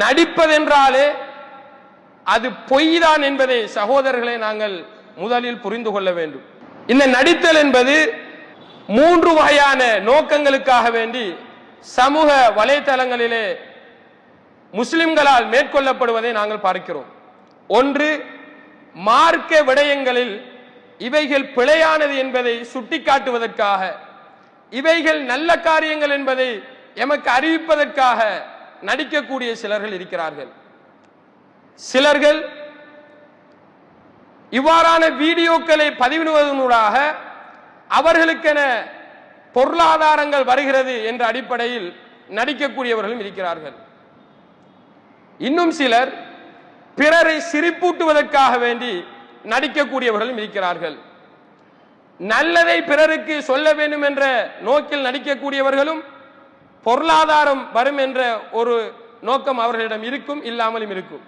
நடிப்பதென்றாலே அது பொய் தான் என்பதை சகோதரர்களை நாங்கள் முதலில் புரிந்து கொள்ள வேண்டும். இந்த நடித்தல் என்பது மூன்று வகையான நோக்கங்களுக்காக வேண்டி சமூக வலைத்தளங்களிலே முஸ்லிம்களால் மேற்கொள்ளப்படுவதை நாங்கள் பார்க்கிறோம். ஒன்று மார்க்க விடயங்களில் இவைகள் பிழையானது என்பதை சுட்டிக்காட்டுவதற்காக இவைகள் நல்ல காரியங்கள் என்பதை எமக்கு அறிவிப்பதற்காக நடிக்கக்கூடிய சிலர்கள் இருக்கிறார்கள். சிலர்கள் இவ்வாறான வீடியோக்களை பதிவிடுவதனூடாக அவர்களுக்கென பொருளாதாரங்கள் வருகிறது என்ற அடிப்படையில் நடிக்கக்கூடியவர்களும் இருக்கிறார்கள். இன்னும் சிலர் பிறரை சிரிப்பூட்டுவதற்காக வேண்டி நடிக்கக்கூடியவர்களும் இருக்கிறார்கள். நல்லதை பிறருக்கு சொல்ல வேண்டும் என்ற நோக்கில் நடிக்கக்கூடியவர்களும் பொருளாதாரம் வரும் என்ற ஒரு நோக்கம் அவர்களிடம் இருக்கும் இல்லாமலும் இருக்கும்.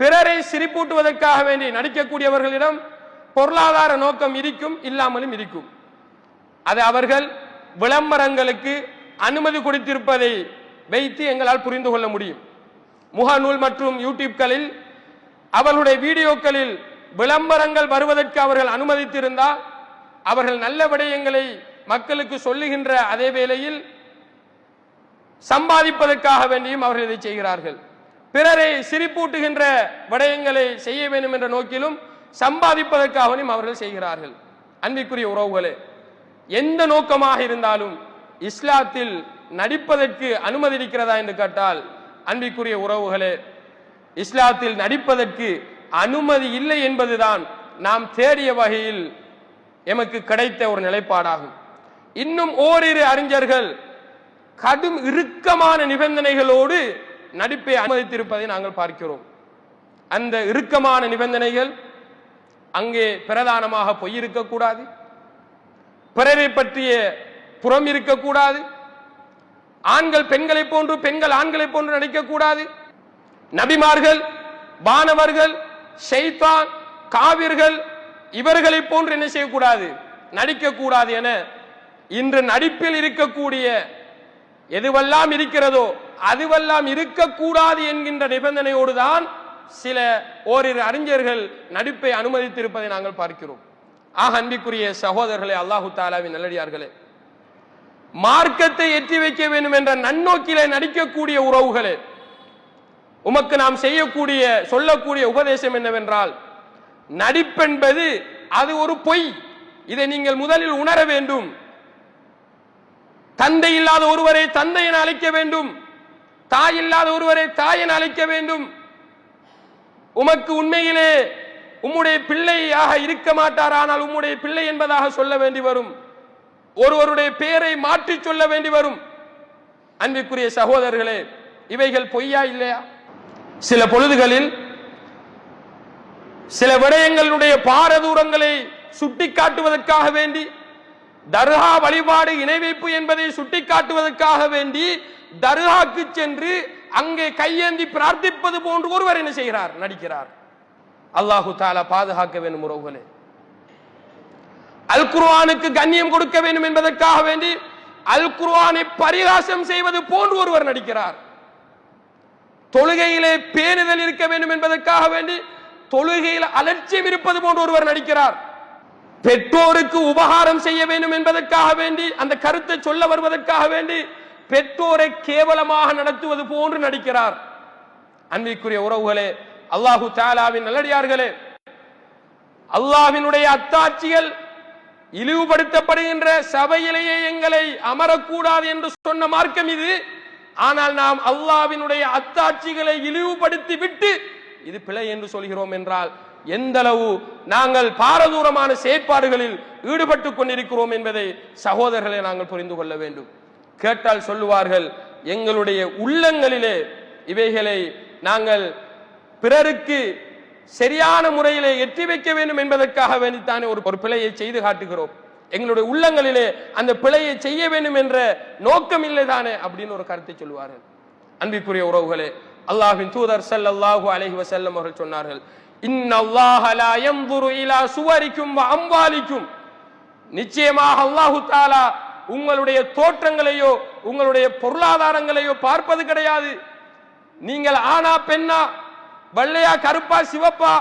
பிறரை சிரிப்பூட்டுவதற்காக வேண்டி நடிக்கக்கூடியவர்களிடம் பொருளாதார நோக்கம் இருக்கும் இல்லாமலும் இருக்கும். அது அவர்கள் விளம்பரங்களுக்கு அனுமதி கொடுத்திருப்பதை வைத்து எங்களால் புரிந்து கொள்ள முடியும். முகநூல் மற்றும் யூடியூப்களில் அவர்களுடைய வீடியோக்களில் விளம்பரங்கள் வருவதற்கு அவர்கள் அனுமதித்திருந்தால் அவர்கள் நல்ல விடயங்களை மக்களுக்கு சொல்லுகின்ற அதே வேளையில் சம்பாதிப்பதற்காக வேண்டியும் அவர்கள் இதை செய்கிறார்கள். பிறரை சிரிப்பூட்டுகின்ற விடயங்களை செய்ய வேண்டும் என்ற நோக்கிலும் சம்பாதிப்பதற்காகவும் அவர்கள் செய்கிறார்கள். அன்பிற்குரிய உறவுகளே எந்த நோக்கமாக இருந்தாலும் இஸ்லாத்தில் நடிப்பதற்கு அனுமதி இருக்கிறதா என்று கேட்டால் அன்பிற்குரிய உறவுகளே இஸ்லாத்தில் நடிப்பதற்கு அனுமதி இல்லை என்பதுதான் நாம் தேடிய வகையில் எமக்கு கிடைத்த ஒரு நிலைப்பாடாகும். இன்னும் ஓரிரு அறிஞர்கள் கடும் இறுக்கமான நிபந்தனைகளோடு நடிப்பை அனுமதித்திருப்பதை நாங்கள் பார்க்கிறோம். அந்த இறுக்கமான நிபந்தனைகள் அங்கே பிரதானமாக பொய் இருக்கக்கூடாது பிறரை பற்றிய புறம் இருக்கக்கூடாது. ஆண்கள் பெண்களை போன்று பெண்கள் ஆண்களை போன்று நடிக்கக்கூடாது. நபிமார்கள் வானவர்கள் ஷைத்தான் காவிர்கள் இவர்களை போன்று என்ன செய்யக்கூடாது? நடிக்கக்கூடாது என இன்று நடிப்பில் இருக்கக்கூடிய எதுவெல்லாம் இருக்கிறதோ அதுவெல்லாம் இருக்கக்கூடாது என்கின்ற நிபந்தனையோடு தான் சில ஓரிரு அறிஞர்கள் நடிப்பை அனுமதித்திருப்பதை நாங்கள் பார்க்கிறோம். ஆக அன்பிக்குரிய சகோதரர்களே அல்லாஹு தாலாவின் நல்லடியார்களே மார்க்கத்தை எட்டி வைக்க வேண்டும் என்ற நன்னோக்கிலே நடிக்கக்கூடிய உறவுகளே உமக்கு நாம் செய்யக்கூடிய சொல்லக்கூடிய உபதேசம் என்னவென்றால் நடிப்பென்பது அது ஒரு பொய். இதை நீங்கள் முதலில் உணர வேண்டும். தந்தை இல்லாத ஒருவரை தந்தை என அழைக்க வேண்டும். தாய் இல்லாத ஒருவரை தாய் என அழைக்க வேண்டும். உமக்கு உண்மையிலே உம்முடைய பிள்ளையாக இருக்க மாட்டார். ஆனால் உம்முடைய பிள்ளை என்பதாக சொல்ல வேண்டி வரும். ஒருவருடைய பெயரை மாற்றி சொல்ல வேண்டி வரும். அன்பிற்குரிய சகோதரர்களே இவைகள் பொய்யா இல்லையா? சில பொழுதுகளில் சில விடயங்களுடைய பாரதூரங்களை சுட்டிக்காட்டுவதற்காக வேண்டி தர்கா வழிபாடு இணை வைப்பு என்பதை சுட்டிக்காட்டுவதற்காக வேண்டி தர்காக்கு சென்று அங்கே கையேந்தி பிரார்த்திப்பது போன்று ஒருவர் என்ன செய்கிறார்? நடிக்கிறார். அல்லாஹு தாலா பாதுகாக்க வேண்டும் உறவுகளே. அல் குர்வானுக்கு கண்ணியம் கொடுக்க வேண்டும் என்பதற்காக வேண்டி அல் குர்வானை பரிகாசம் செய்வது போன்று ஒருவர் நடிக்கிறார். தொழுகையிலே பேணுதல் இருக்க வேண்டும் என்பதற்காக வேண்டி தொழுகையில் அலட்சியம் இருப்பது போன்று ஒருவர் நடிக்கிறார். பெற்றோருக்கு உபகாரம் செய்ய வேண்டும் என்பதற்காக வேண்டி அந்த கருத்தை சொல்ல வருவதற்காக வேண்டி பெற்றோரை கேவலமாக நடத்துவது போன்று நடிக்கிறார். அன்பிற்குரிய உறவுகளே அல்லாஹு தாலாவின் நல்லடியார்களே அல்லாஹ்வினுடைய அத்தாட்சிகள் இழிவுபடுத்தப்படுகின்ற சபையிலேயே எங்களை அமரக்கூடாது என்று சொன்ன மார்க்கம் இது. ஆனால் நாம் அல்லாஹ்வினுடைய அத்தாட்சிகளை இழிவுபடுத்தி விட்டு இது பிழை என்று சொல்கிறோம் என்றால் எந்த அளவு நாங்கள் பாரதூரமான செயற்பாடுகளில் ஈடுபட்டு கொண்டிருக்கிறோம் என்பதை சகோதரர்களை நாங்கள் புரிந்து கொள்ள வேண்டும். கேட்டால் சொல்லுவார்கள் எங்களுடைய உள்ளங்களிலே இவைகளை நாங்கள் பிறருக்கு சரியான முறையிலே எட்டி வைக்க வேண்டும் என்பதற்காக வேண்டித்தானே ஒரு ஒரு பிழையை செய்து காட்டுகிறோம். எங்களுடைய உள்ளங்களிலே அந்த பிழையை செய்ய வேண்டும் என்ற நோக்கம் இல்லை தானே அப்படின்னு ஒரு கருத்தை சொல்லுவார்கள். அன்பிற்குரிய உறவுகளே அல்லாஹின் தூதர் சல்லாஹூ அலஹி வசல்லம் அவர்கள் சொன்னார்கள் இலா சுவரிக்கும் அம்வாலிக்கும். நிச்சயமாக அல்லாஹு தாலா உங்களுடைய தோற்றங்களையோ உங்களுடைய பொருளாதாரங்களையோ பார்ப்பது கிடையாது. நீங்கள் ஆனா பெண்ணா வெள்ளையா கருப்பா சிவப்பா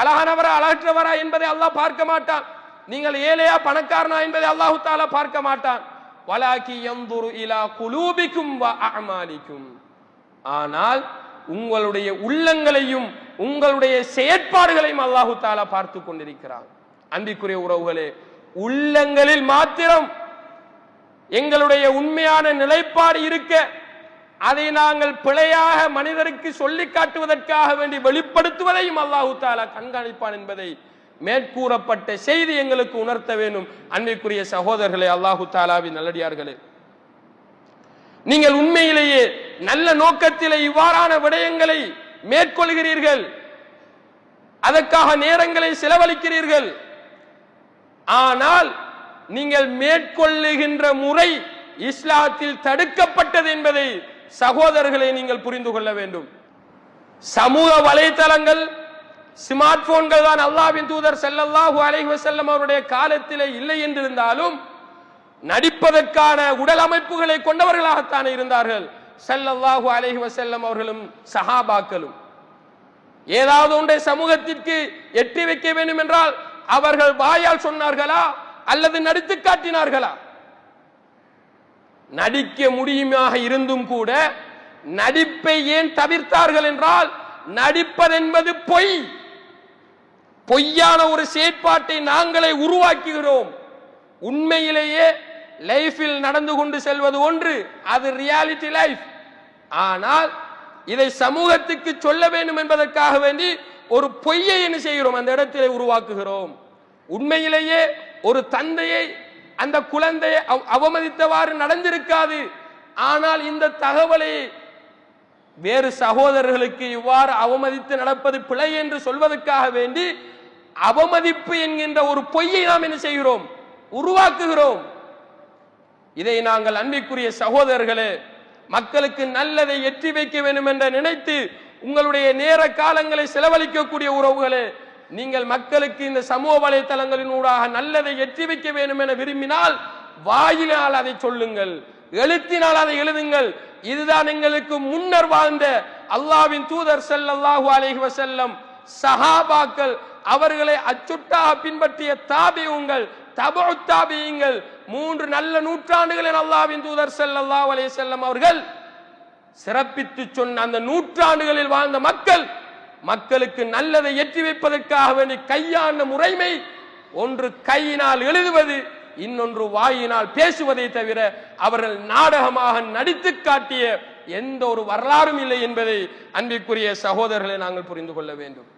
அழகானவரா அழகற்றவரா என்பதை அல்லாஹ் பார்க்க மாட்டான். நீங்கள் ஏழையா பணக்காரனா என்பதை அல்லாஹு தாலா பார்க்க மாட்டான். வலாக்கி யந்துரு இலா குலூபிக்கும் ஆனால் உங்களுடைய உள்ளங்களையும் உங்களுடைய செயற்பாடுகளையும் அல்லாஹு தாலா பார்த்து கொண்டிருக்கிறான். அன்பிக்குரிய உறவுகளே உள்ளங்களில் மாத்திரம் எங்களுடைய உண்மையான நிலைப்பாடு இருக்க அதை நாங்கள் பிழையாக மனிதருக்கு சொல்லி காட்டுவதற்காக வேண்டி வெளிப்படுத்துவதையும் அல்லாஹு தாலா கண்காணிப்பான் என்பதை மேற்கூறப்பட்ட செய்தி எங்களுக்கு உணர்த்த வேண்டும். அன்பிற்குரிய சகோதரர்களே அல்லாஹு தாலாவின் நல்லடியார்களே நீங்கள் உண்மையிலேயே நல்ல நோக்கத்திலே இவ்வாறான விடயங்களை மேற்கொள்கிறீர்கள். அதற்காக நேரங்களை செலவழிக்கிறீர்கள். ஆனால் நீங்கள் மேற்கொள்ளுகின்ற முறை இஸ்லாத்தில் தடுக்கப்பட்டது என்பதை சகோதரர்களை நீங்கள் புரிந்து கொள்ள வேண்டும். சமூக வலைத்தளங்கள் ஸ்மார்ட் போன்கள் தான் அல்லாவின் தூதர் செல்லல்லாஹு அலைஹி வசல்லம் அவருடைய காலத்திலே இல்லை என்றிருந்தாலும் நடிப்பதற்கான உடல் அமைப்புகளை கொண்டவர்களாகத்தான் இருந்தார்கள். செல்லல்லாஹு அலஹி வசல்லம் அவர்களும் சஹாபாக்களும். ஏதாவது ஒன்றை சமூகத்திற்கு எட்டி வைக்க வேண்டும் என்றால் அவர்கள் வாயால் சொன்னார்களா? அல்லது நடித்து காட்டினார்களா? நடிக்க முடியுமாக இருந்தும் கூட நடிப்பை ஏன் தவிர்த்தார்கள் என்றால் நடிப்பதென்பது பொய். பொய்யான ஒரு செயற்பாட்டை நாங்களே உருவாக்குகிறோம். உண்மையிலேயே லைஃபில் நடந்து கொண்டு செல்வது ஒன்று அது ரியாலிட்டி லைஃப் ஆனால் இதை சமூகத்துக்கு சொல்ல வேண்டும் என்பதற்காக வேண்டி ஒரு பொய்யை என்ன செய்கிறோம்? அந்த இடத்திலே உருவாக்குகிறோம். உண்மையிலேயே ஒரு தந்தையை அந்த குழந்தையை அவமதித்தவாறு நடந்திருக்காது. ஆனால் இந்த தகவலை வேறு சகோதரர்களுக்கு இவ்வாறு அவமதித்து நடப்பது பிழை என்று சொல்வதற்காக வேண்டி அவமதிப்பு என்கின்ற ஒரு பொய்யை நாம் என்ன செய்கிறோம்? உருவாக்குகிறோம். இதை நாங்கள் அன்பிற்குரிய சகோதரர்களே மக்களுக்கு நல்லதை எற்றி வைக்க வேண்டும் என்று நினைத்து உங்களுடைய நேர காலங்களை செலவழிக்கக்கூடிய உறவுகளே நீங்கள் மக்களுக்கு இந்த சமூக வலைத்தளங்களின் ஊடாக நல்லதை எற்றி வைக்க வேண்டும் என விரும்பினால் வாயினால் அதை சொல்லுங்கள் எழுத்தினால் அதை எழுதுங்கள். இதுதான் எங்களுக்கு முன்னர் வாழ்ந்த அல்லாவின் தூதர் ஸல்லல்லாஹு அலைஹி வசல்லம் சஹாபாக்கள் அவர்களை அச்சுட்டாக பின்பற்றிய தாபியுங்கள் தபு மூன்று நல்ல நூற்றாண்டுகளில் அல்லாவின் தூதர் செல்லல்லா அலைஹி செல்லம் அவர்கள் சிறப்பித்து சொன்ன அந்த நூற்றாண்டுகளில் வாழ்ந்த மக்கள் மக்களுக்கு நல்லதை எட்டி வைப்பதற்காக வேண்டி கையாண்ட முறைமை ஒன்று கையினால் எழுதுவது இன்னொன்று வாயினால் பேசுவதை தவிர அவர்கள் நாடகமாக நடித்து காட்டிய எந்த ஒரு வரலாறும் இல்லை என்பதை அன்பிற்குரிய சகோதரர்களை நாங்கள் புரிந்து கொள்ள வேண்டும்.